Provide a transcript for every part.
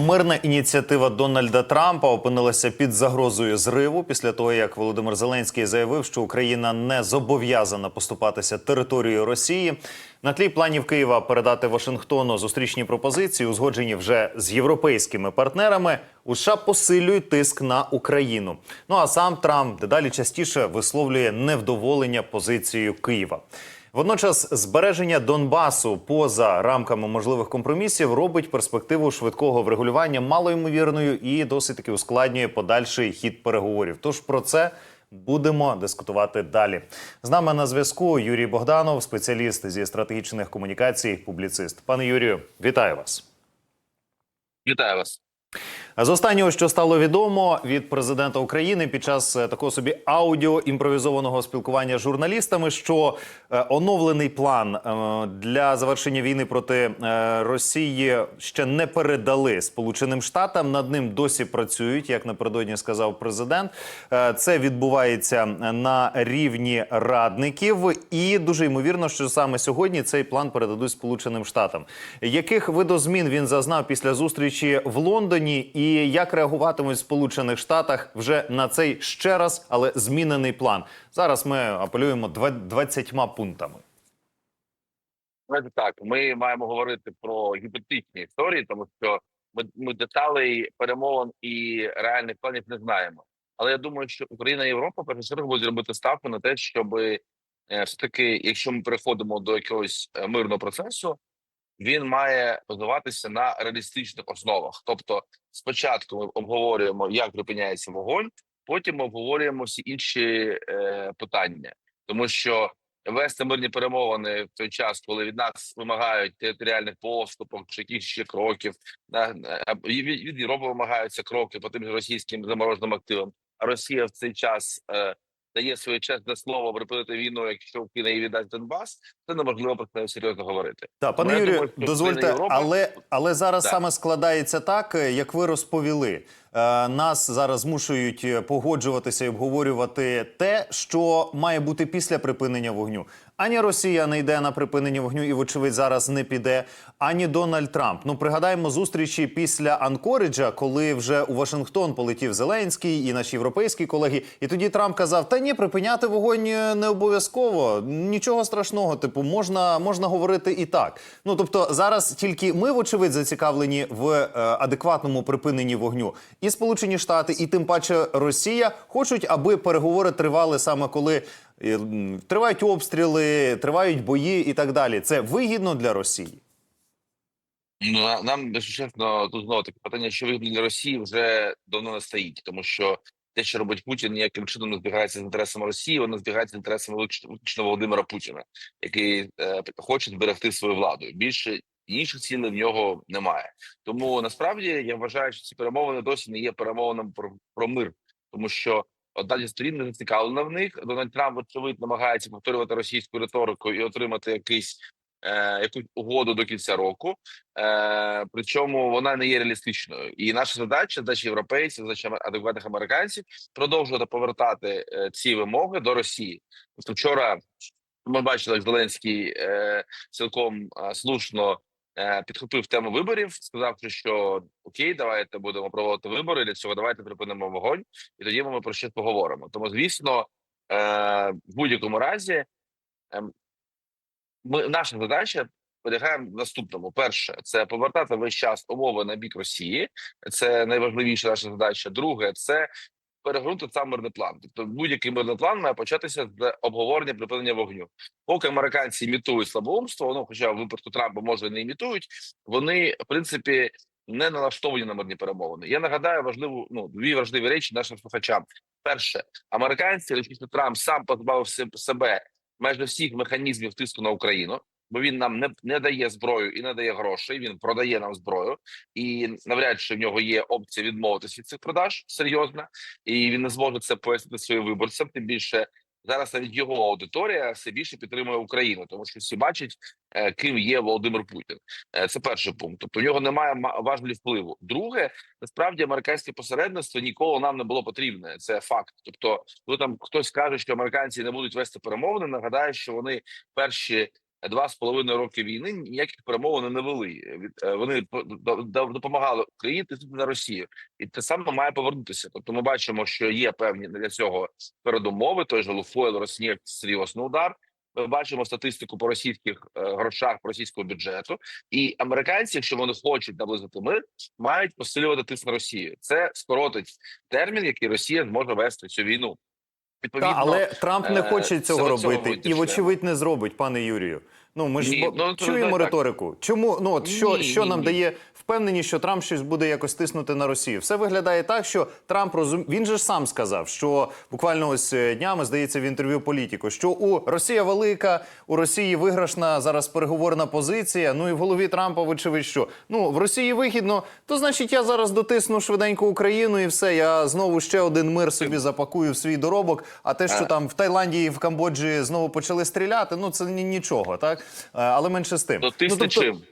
Мирна ініціатива Дональда Трампа опинилася під загрозою зриву після того, як Володимир Зеленський заявив, що Україна не зобов'язана поступатися територією Росії. На тлі планів Києва передати Вашингтону зустрічні пропозиції, узгоджені вже з європейськими партнерами. У США посилюють тиск на Україну. Ну а сам Трамп дедалі частіше висловлює невдоволення позицією Києва. Водночас збереження Донбасу поза рамками можливих компромісів робить перспективу швидкого врегулювання малоймовірною і досить таки ускладнює подальший хід переговорів. Тож про це будемо дискутувати далі. З нами на зв'язку Юрій Богданов, спеціаліст зі стратегічних комунікацій, публіцист. Пане Юрію, вітаю вас. Вітаю вас. З останнього, що стало відомо від президента України під час е, такого собі аудіо імпровізованого спілкування з журналістами, що е, оновлений план е, для завершення війни проти Росії ще не передали Сполученим Штатам. Над ним досі працюють, як напередодні сказав президент. Це відбувається на рівні радників, і дуже ймовірно, що саме сьогодні цей план передадуть Сполученим Штатам. Яких видозмін він зазнав після зустрічі в Лондоні, і як реагуватимуть в Сполучених Штатах вже на цей ще раз, але змінений план? Зараз ми апелюємо два- 20 пунктами. Так. Ми маємо говорити про гіпотетичні історії, тому що ми, ми деталей перемовин і реальних планів не знаємо. Але я думаю, що Україна і Європа першу чергу будуть робити ставку на те, щоб все таки, якщо ми переходимо до якогось е, мирного процесу, він має базуватися на реалістичних основах. Тобто, спочатку ми обговорюємо, як припиняється вогонь, потім ми обговорюємо всі інші е, питання, тому що вести мирні перемовини в той час, коли від нас вимагають територіальних поступок чи якихось ще кроків, на від Європи вимагаються кроки по тим російським замороженим активам. А Росія в цей час е, дає своє чесне слово припинити війну, якщо Україна її віддасть Донбас. Це неможливо про це серйозно говорити. Так, пане Юрію, дозвольте, Європа- але, але зараз Так. саме складається так, е, як ви розповіли. Е, Нас зараз змушують е, погоджуватися і обговорювати те, що має бути після припинення вогню. Ані Росія не йде на припинення вогню і, вочевидь, зараз не піде, ані Дональд Трамп. Ну пригадаємо зустрічі після Анкориджа, коли вже у Вашингтон полетів Зеленський і наші європейські колеги. І тоді Трамп казав: Та ні, припиняти вогонь не обов'язково. Нічого страшного. Типу, можна, можна говорити і так. Ну тобто, зараз тільки ми, вочевидь, зацікавлені в е, адекватному припиненні вогню. І Сполучені Штати, і тим паче Росія хочуть, аби переговори тривали саме коли. Тривають обстріли, тривають бої і так далі. Це вигідно для Росії. Ну нам якщо чесно, тут знову таке питання, що вигідно для Росії вже давно не стоїть, тому що те, що робить Путін, ніяким чином не збігається з інтересами Росії, воно збігається з інтересами виключно Володимира Путіна, який е, хоче зберегти свою владу. Більше інших цілей в нього немає. Тому насправді я вважаю, що ці перемовини досі не є перемовинами про, про мир, тому що одна зі сторін не зацікавлена в них. Дональд Трамп очевидно намагається повторювати російську риторику і отримати якийсь. Е, якусь угоду до кінця року, е, причому вона не є реалістичною. І наша задача, задача європейців, задача адекватних американців продовжувати повертати е, ці вимоги до Росії. Тобто вчора ми бачили, як Зеленський е, цілком е, слушно підхопив тему виборів, сказавши, що окей, давайте будемо проводити вибори. Для цього давайте припинимо вогонь, і тоді ми про щось поговоримо. Тому, звісно, е, в будь-якому разі. ем, ми наша задача полягає в наступному: перше, це повертати весь час умови на бік Росії. Це найважливіша наша задача. Друге, це перегорнути сам мирний план. Тобто, будь-який мирний план має початися з обговорення припинення вогню. Поки американці імітують слабоумство, ну хоча в випадку Трампа може не імітують, вони в принципі не налаштовані на мирні перемовини. Я нагадаю важливу ну дві важливі речі нашим слухачам. Перше, американці, точніше Трамп сам позбавив себе майже всіх механізмів тиску на Україну, бо він нам не, не дає зброю і не дає грошей. Він продає нам зброю, і навряд чи в нього є опція відмовитися від цих продаж серйозно, і він не зможе це пояснити своїм виборцям. Тим більше зараз навіть його аудиторія все більше підтримує Україну, тому що всі бачать, е, ким є Володимир Путін. Е, Це перший пункт. Тобто у нього немає ма- важелі впливу. Друге, насправді американське посередництво ніколи нам не було потрібне. Це факт. Тобто, коли там хтось каже, що американці не будуть вести перемовини, нагадаю, що вони перші два з половиною роки війни ніяких перемовин не вели. Е, вони по- до- до- допомагали Україні тиснути на Росію, і те саме має повернутися. Тобто, ми бачимо, що є певні для цього передумови. Той же Луфойл Роснефть серйозний удар. Ми бачимо статистику по російських е, грошах по російського бюджету, і американці, якщо вони хочуть наблизити мир, мають посилювати тиск на Росію. Це скоротить термін, який Росія зможе вести цю війну. Відповідно, Та, але Трамп не е, хоче цього цього робити і, вочевидь, не зробить, пане Юрію. Ну ми ж Ні, бо- ну, чуємо так. риторику. Чому ну от що, Ні, що ні, нам ні. дає впевненість, що Трамп щось буде якось тиснути на Росію? Все виглядає так, що Трамп розум... він же ж сам сказав, що буквально ось е, днями здається в інтерв'ю політику, що у Росія велика, у Росії виграшна зараз переговорна позиція. Ну і в голові Трампа, вочевидь, що ну в Росії вигідно, то значить я зараз дотисну швиденько Україну і все. Я знову ще один мир собі запакую в свій доробок. А те, що там в Таїланді і в Камбоджі знову почали стріляти, ну це ні, нічого, так Е, але менше з тим. Дотисне ну, тобто- чим?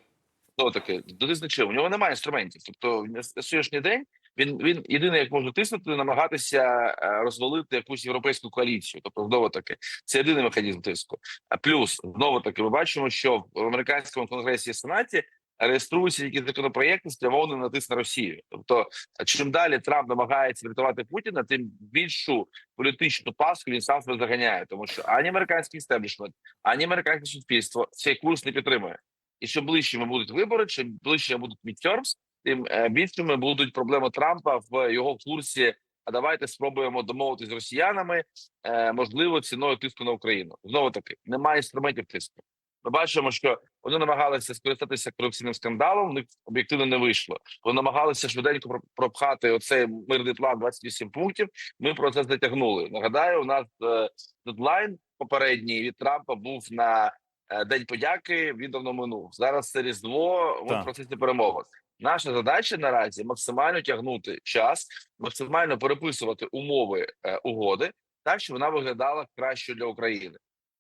Ну таке, дотисне чим? У нього немає інструментів. Тобто на сьогоднішній день він він єдине, як може тиснути, намагатися е, розвалити якусь європейську коаліцію. Тобто, знову таки, це єдиний механізм тиску. А плюс знову таки, ми бачимо, що в американському конгресі і сенаті реєструються якісь законопроєкти, спрямовані на тиск на Росію. Тобто, чим далі Трамп намагається врятувати Путіна, тим більшу політичну паску він сам себе заганяє, тому що ані американський істеблішмент, ані американське суспільство цей курс не підтримує. І що ближчими будуть вибори, чим ближче будуть midterms, тим е, більшими будуть проблеми Трампа в його курсі. А давайте спробуємо домовитися з росіянами, е, можливо, ціною тиску на Україну. Знову таки немає інструментів тиску. Ми бачимо, що вони намагалися скористатися корупційним скандалом. в них об'єктивно не вийшло. Вони намагалися швиденько про- пропхати оцей мирний план 28 пунктів. Ми про це затягнули. Нагадаю, у нас е, дедлайн попередній від Трампа був на е, день подяки. Він давно минув. Зараз це різдво. В процесі перемовин. Наша задача наразі максимально тягнути час, максимально переписувати умови е, угоди, так щоб вона виглядала краще для України.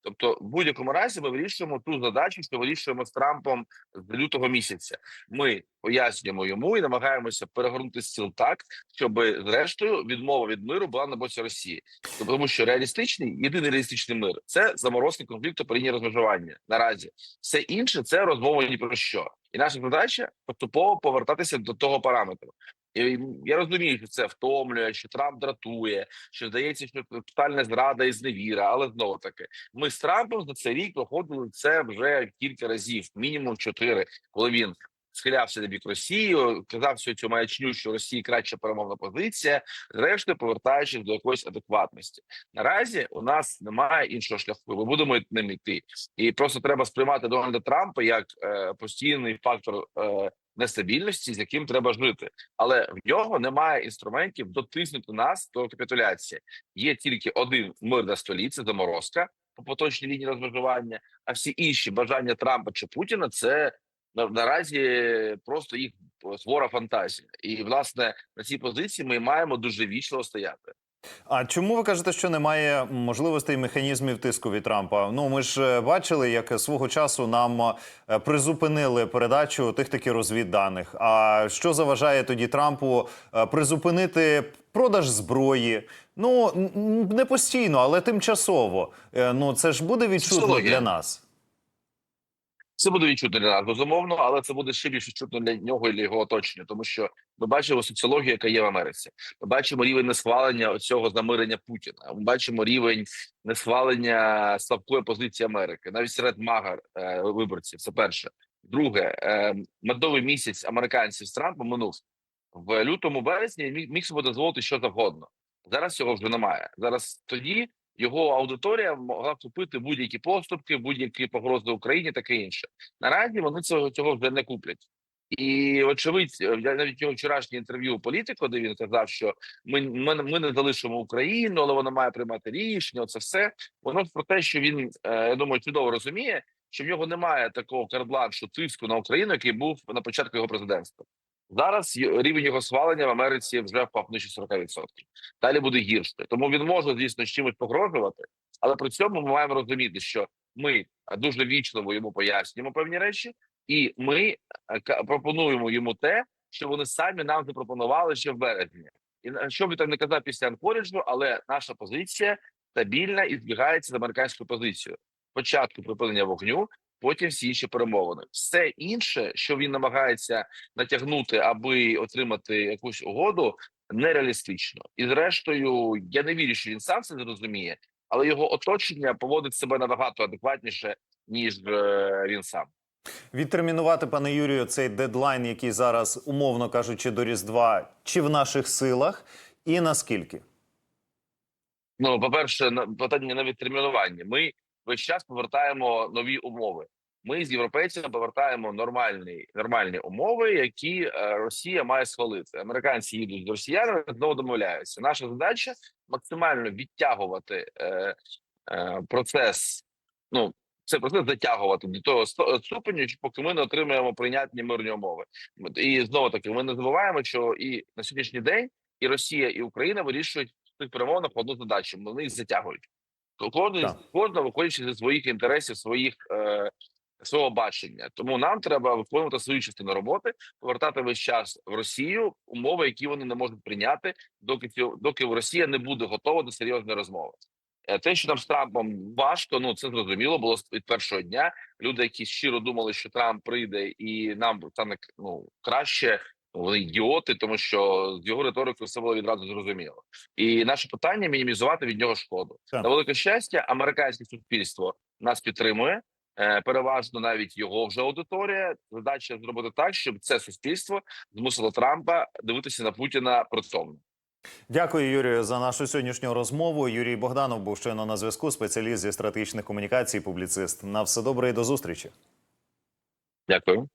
Тобто, в будь-якому разі ми вирішуємо ту задачу, що вирішуємо з Трампом з лютого місяця. Ми пояснюємо йому і намагаємося перегорнути стіл так, щоб зрештою відмова від миру була на боці Росії. Тому що реалістичний, єдиний реалістичний мир це заморозки конфлікту по лінії розмежування. Наразі все інше це розмова ні про що. І наша задача поступово повертатися до того параметру. І я розумію, що це втомлює, що Трамп дратує, що здається, що тотальна зрада і зневіра, але знову таки, ми з Трампом за цей рік проходили це вже кілька разів, мінімум чотири, коли він схилявся на бік Росії, казав всю цю маячню, що Росії краща перемовна позиція, зрештою повертаючись до якоїсь адекватності. Наразі у нас немає іншого шляху. Ми будемо ним йти, і просто треба сприймати Дональда Трампа як е, постійний фактор е, нестабільності, з яким треба жити. Але в нього немає інструментів дотиснути нас до капітуляції. Є тільки один мир на столі, це заморозка по поточній лінії розмежування. А всі інші бажання Трампа чи Путіна це наразі просто їх свора фантазія. І власне на цій позиції ми маємо дуже вічливо стояти. А чому ви кажете, що немає можливостей механізмів тиску від Трампа? Ну ми ж е, бачили, як свого часу нам е, призупинили передачу тих таки розвідданих. А що заважає тоді Трампу е, призупинити продаж зброї? Ну не постійно, але тимчасово. Ну це ж буде відчутно для нас. Це буде відчутно для нас, безумовно, але це буде ще більш відчутно для нього і для його оточення, тому що ми бачимо соціологію, яка є в Америці. Ми бачимо рівень несхвалення цього замирення Путіна. Ми бачимо рівень несхвалення слабкої позиції Америки, навіть серед магар е, виборців. Це перше. Друге, е, медовий місяць американців з Трампом минув в лютому березні. Міг собі дозволити що завгодно. Зараз цього вже немає. Зараз тоді його аудиторія могла купити будь-які поступки, будь-які погрози Україні, таке інше. Наразі вони цього цього вже не куплять. І очевидь, я навіть його вчорашнє інтерв'ю політику, де він казав, що ми, ми, ми не залишимо Україну, але вона має приймати рішення. Це все воно про те, що він е, я думаю, чудово розуміє, що в нього немає такого карбланшу тиску на Україну, який був на початку його президентства. Зараз рівень його схвалення в Америці вже впав нижче 40%. Далі буде гірше. Тому він може, звісно, з чимось погрожувати, але при цьому ми маємо розуміти, що ми е, дуже вічливо йому пояснюємо певні речі, і ми е, пропонуємо йому те, що вони самі нам запропонували ще в березні. І на- що би там не казав після Анкоріджу, але наша позиція стабільна і збігається з американською позицією. Спочатку припинення вогню, потім всі інші перемовини. Все інше, що він намагається натягнути, аби отримати якусь угоду, нереалістично. І зрештою, я не вірю, що він сам це зрозуміє, але його оточення поводить себе набагато адекватніше ніж е, він сам. Відтермінувати, пане Юрію, цей дедлайн, який зараз, умовно кажучи, до Різдва, чи в наших силах, і наскільки? Ну, по-перше, на- питання на відтермінування. Ми весь час повертаємо нові умови. Ми з європейцями повертаємо нормальні нормальні умови, які е, Росія має схвалити. Американці їдуть з росіянами, знову домовляються. Наша задача максимально відтягувати е, е, процес. Ну це процес затягувати до того ступеню, поки ми не отримаємо прийнятні мирні умови. І знову таки, ми не забуваємо, що і на сьогоднішній день і Росія, і Україна вирішують в цих перемовинах одну задачу. Вони їх затягують. Кожен Так. кожна виходячи зі своїх інтересів, своїх е, свого бачення. Тому нам треба виконувати свою частину роботи, повертати весь час в Росію умови, які вони не можуть прийняти, доки ці- доки Росія не буде готова до серйозної розмови. Е, Те, що нам з Трампом важко, ну це зрозуміло було від першого дня. Люди, які щиро думали, що Трамп прийде і нам стане ну краще. Вони ідіоти, тому що з його риторикою все було відразу зрозуміло. І наше питання мінімізувати від нього шкоду. Так. На велике щастя, американське суспільство нас підтримує. е, Переважно навіть його вже аудиторія. Задача зробити так, щоб це суспільство змусило Трампа дивитися на Путіна притомно. Дякую, Юрію, за нашу сьогоднішню розмову. Юрій Богданов був щойно на зв'язку, спеціаліст зі стратегічних комунікацій, публіцист. На все добре і до зустрічі. Дякую.